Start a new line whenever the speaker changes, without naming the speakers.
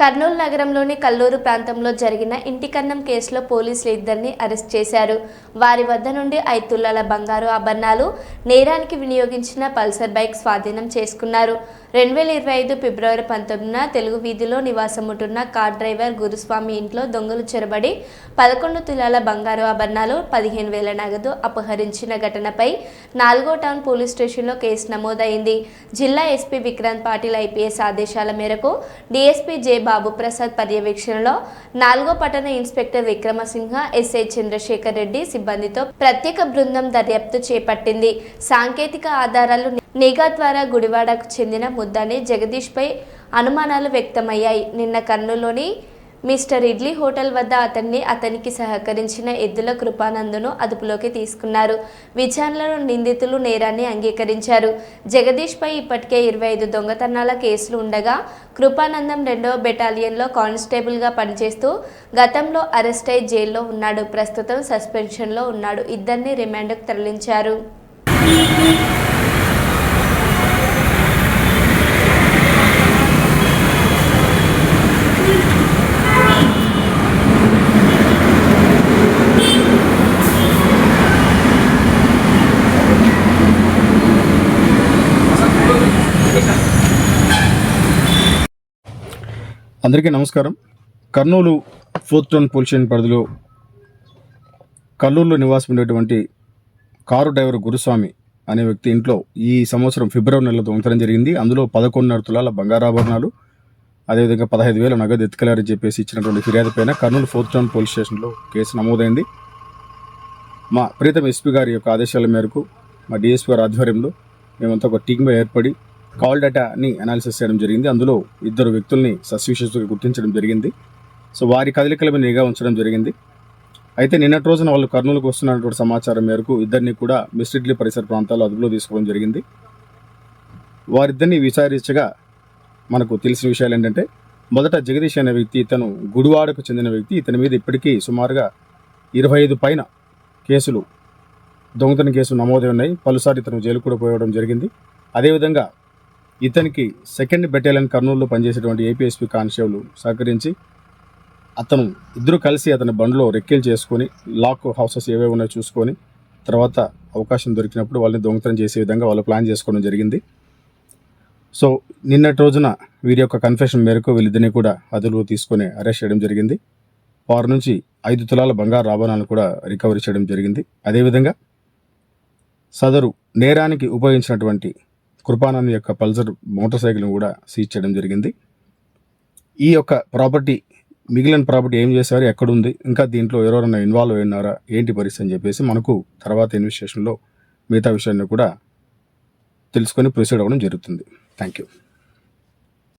కర్నూలు నగరంలోని కల్లూరు ప్రాంతంలో జరిగిన ఇంటి కన్నం కేసులో పోలీసులు ఇద్దరిని అరెస్ట్ చేశారు. వారి వద్ద నుండి ఐదు తులాల బంగారు ఆభరణాలు నేరానికి వినియోగించిన పల్సర్ బైక్ స్వాధీనం చేసుకున్నారు. రెండు వేల ఇరవై ఐదు ఫిబ్రవరి పంతొమ్మిదిన తెలుగు వీధిలో నివాసం ఉంటున్న కార్ డ్రైవర్ గురుస్వామి ఇంట్లో దొంగలు చొరబడి పదకొండు తులాల బంగారు ఆభరణాలు పదిహేను వేల నగదు అపహరించిన ఘటనపై నాలుగో టౌన్ పోలీస్ స్టేషన్లో కేసు నమోదైంది. జిల్లా ఎస్పీ విక్రాంత్ పాటిల్ ఐపీఎస్ ఆదేశాల మేరకు డీఎస్పీ జేబా బాబు ప్రసాద్ పర్యవేక్షణలో నాలుగో పట్టణ ఇన్స్పెక్టర్ విక్రమసింహ ఎస్ఐ చంద్రశేఖర్ రెడ్డి సిబ్బందితో ప్రత్యేక బృందం దర్యాప్తు చేపట్టింది. సాంకేతిక ఆధారాలు నిఘా ద్వారా గుడివాడకు చెందిన ముద్దాని జగదీష్పై అనుమానాలు వ్యక్తమయ్యాయి. నిన్న కర్నూలులోని మిస్టర్ ఇడ్లీ హోటల్ వద్ద అతన్ని అతనికి సహకరించిన ఎద్దుల కృపానందును అదుపులోకి తీసుకున్నారు. విచారణలో నిందితులు నేరాన్ని అంగీకరించారు. జగదీష్పై ఇప్పటికే ఇరవై ఐదు దొంగతనాల కేసులు ఉండగా కృపానందం రెండవ బెటాలియన్లో కానిస్టేబుల్గా పనిచేస్తూ గతంలో అరెస్ట్ అయి జైల్లో ఉన్నాడు. ప్రస్తుతం సస్పెన్షన్లో ఉన్నాడు. ఇద్దరిని రిమాండ్కు తరలించారు.
అందరికీ నమస్కారం. కర్నూలు ఫోర్త్ టౌన్ పోలీస్ పరిధిలో కర్నూలులో నివాసం ఉండేటువంటి కారు డ్రైవర్ గురుస్వామి అనే వ్యక్తి ఇంట్లో ఈ సంవత్సరం ఫిబ్రవరి నెలలో దొంగతనం జరిగింది. అందులో పదకొండున్నర తులాల బంగారాభరణాలు అదేవిధంగా పదహైదు వేల నగదు ఎత్తుకెళ్ళారని చెప్పేసి ఇచ్చినటువంటి ఫిర్యాదు పైన కర్నూలు ఫోర్త్ టౌన్ పోలీస్ స్టేషన్లో కేసు నమోదైంది. మా ప్రీతం ఎస్పీ గారి యొక్క ఆదేశాల మేరకు మా డిఎస్పీ గారి ఆధ్వర్యంలో మేమంతా ఒక టీమ్గా ఏర్పడి కాల్ డేటాని అనాలిసిస్ చేయడం జరిగింది. అందులో ఇద్దరు వ్యక్తుల్ని సస్పిషియస్గా గుర్తించడం జరిగింది. సో వారి కదలికల మీద నిఘా ఉంచడం జరిగింది. అయితే నిన్నటి రోజున వాళ్ళు కర్నూలుకు వస్తున్నటువంటి సమాచారం మేరకు ఇద్దరిని కూడా మిస్టిడ్లీ పరిసర ప్రాంతాల్లో అదుపులో తీసుకోవడం జరిగింది. వారిద్దరిని విచారించగా మనకు తెలిసిన విషయాలు ఏంటంటే మొదట జగదీష్ అనే వ్యక్తి ఇతను గుడివాడకు చెందిన వ్యక్తి. ఇతని మీద ఇప్పటికీ సుమారుగా ఇరవై ఐదు పైన కేసులు దొంగతన కేసులు నమోదై ఉన్నాయి. పలుసారి ఇతను జైలు కూడా పోవడం జరిగింది. అదేవిధంగా ఇతనికి సెకండ్ బెటాలియన్ కర్నూలులో పనిచేసేటువంటి ఏపీఎస్పీ కానిస్టేబుల్ సహకరించి అతను ఇద్దరు కలిసి అతని బండ్లో రెక్కీలు చేసుకొని లాక్ హౌసెస్ ఏవేవి ఉన్నాయో చూసుకొని తర్వాత అవకాశం దొరికినప్పుడు వాళ్ళని దొంగతనం చేసే విధంగా వాళ్ళు ప్లాన్ చేసుకోవడం జరిగింది. సో నిన్నటి రోజున వీరి యొక్క కన్ఫెషన్ మేరకు వీళ్ళిద్దరిని కూడా అదుపులో తీసుకొని అరెస్ట్ చేయడం జరిగింది. వారి నుంచి ఐదు తులాల బంగారు ఆభరణాలను కూడా రికవరీ చేయడం జరిగింది. అదేవిధంగా సదరు నేరానికి ఉపయోగించినటువంటి కృపానంద్ యొక్క పల్సర్ మోటార్ సైకిల్ని కూడా సీజ్ చేయడం జరిగింది. ఈ యొక్క ప్రాపర్టీ మిగిలిన ప్రాపర్టీ ఏం చేశారు ఎక్కడుంది ఇంకా దీంట్లో ఎవరెవరైనా ఇన్వాల్వ్ అయినారా ఏంటి పరిస్థితి అని చెప్పేసి మనకు తర్వాత ఇన్వెస్టిగేషన్లో మిగతా విషయాన్ని కూడా తెలుసుకొని ప్రొసీడ్ అవ్వడం జరుగుతుంది. Thank you.